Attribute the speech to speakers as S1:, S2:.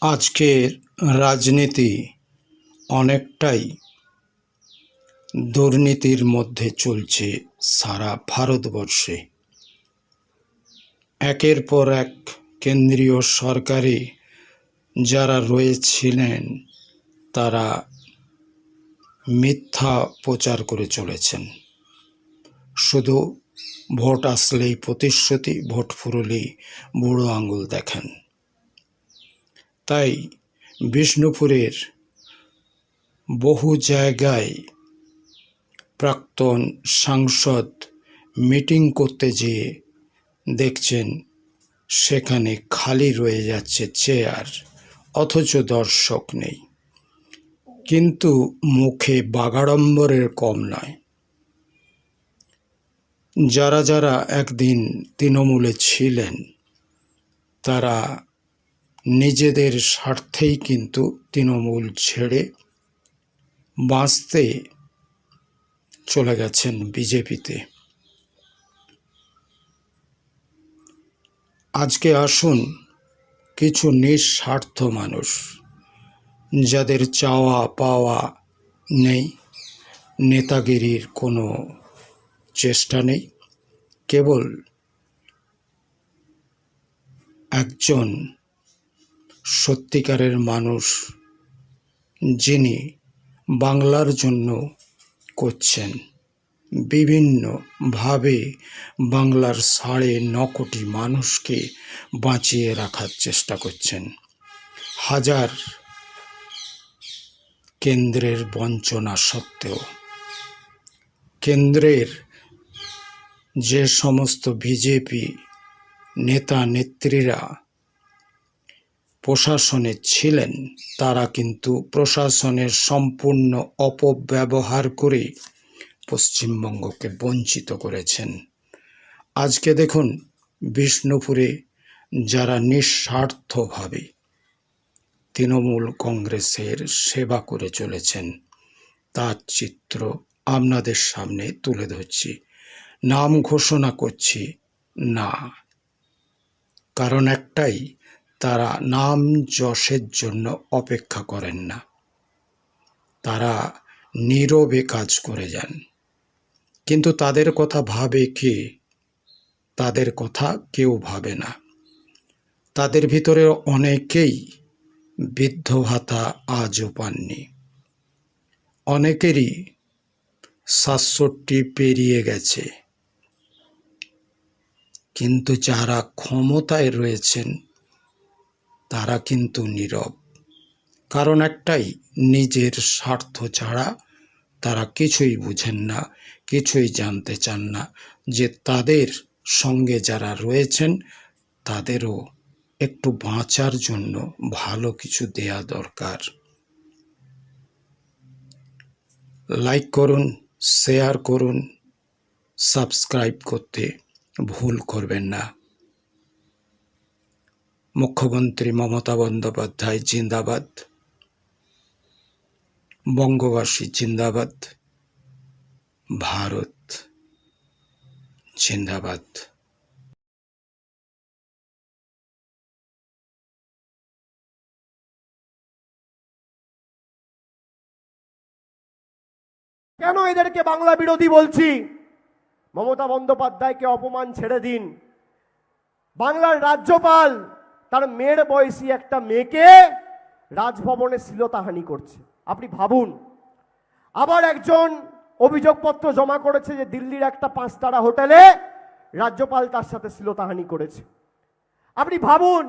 S1: আজকের রাজনীতি অনেকটাই দুর্নীতির মধ্যে চলছে সারা ভারতবর্ষে। একের পর এক কেন্দ্রীয় সরকারে যারা রয়েছিলেন, তারা মিথ্যা প্রচার করে চলেছেন। শুধু ভোট আসলেই প্রতিশ্রুতি, ভোট ফুরলেই বুড়ো আঙুল দেখেন। তাই বিষ্ণুপুরের বহু জায়গায় প্রাক্তন সাংসদ মিটিং করতে যেয়ে দেখছেন সেখানে খালি রয়ে যাচ্ছে চেয়ার, অথচ দর্শক নেই। কিন্তু মুখে বাগাড়ম্বরের কম নয়। যারা যারা একদিন তৃণমূলে ছিলেন, তারা নিজেদের স্বার্থেই কিন্তু তৃণমূল ছেড়ে বাঁচতে চলে গেছেন বিজেপিতে। আজকে আসুন কিছু নিঃস্বার্থ মানুষ, যাদের চাওয়া পাওয়া নেই, নেতাগিরির কোনো চেষ্টা নেই, কেবল একজন সত্যিকারের মানুষ যিনি বাংলার জন্য করছেন। বিভিন্নভাবে বাংলার সাড়ে ন কোটি মানুষকে বাঁচিয়ে রাখার চেষ্টা করছেন। হাজার কেন্দ্রের বঞ্চনা সত্ত্বেও। কেন্দ্রের যে সমস্ত বিজেপি নেতা নেত্রীরা প্রশাসনে ছিলেন, তারা কিন্তু প্রশাসনের সম্পূর্ণ অপব্যবহার করে পশ্চিমবঙ্গকে বঞ্চিত করেছেন। আজকে দেখুন, বিষ্ণুপুরে যারা নিঃস্বার্থভাবে তৃণমূল কংগ্রেসের সেবা করে চলেছেন, তার চিত্র আপনাদের সামনে তুলে ধরছি। নাম ঘোষণা করছি না, কারণ একটাই তারা নাম যশের জন্য অপেক্ষা করেন না। তারা নীরবে কাজ করে যান। কিন্তু তাদের কথা ভাবে কে? তাদের কথা কেউ ভাবে না। তাদের ভিতরে অনেকেই বৃদ্ধ ভাতা আজও পাননি। অনেকেরই সাতষট্টি পেরিয়ে গেছে। কিন্তু যারা ক্ষমতায় রয়েছেন তারা কিন্তু নীরব। কারণ একটাই, নিজের স্বার্থ ছাড়া তারা কিছুই বুঝেন না, কিছুই জানতে চান না যে তাদের সঙ্গে যারা রয়েছেন, তাদেরও একটু বাঁচার জন্য ভালো কিছু দেয়া দরকার। লাইক করুন, শেয়ার করুন, সাবস্ক্রাইব করতে ভুল করবেন না। মুখ্যমন্ত্রী মমতা বন্দ্যোপাধ্যায় জিন্দাবাদ। বঙ্গবাসী জিন্দাবাদ। ভারত জিন্দাবাদ।
S2: কেন এদেরকে বাংলা বিরোধী বলছি? মমতা বন্দ্যোপাধ্যায়কে অপমান ছেড়ে দিন। বাংলার রাজ্যপাল তার মেয়ের বয়সী একটা মেয়েকে রাজভবনে শ্লীলতাহানি করছে। আপনি ভাবুন, আবার একজন অভিযোগপত্র জমা করেছে যে দিল্লির একটা পাঁচতারা হোটেলে রাজ্যপাল তার সাথে শ্লীলতাহানি করেছে। আপনি ভাবুন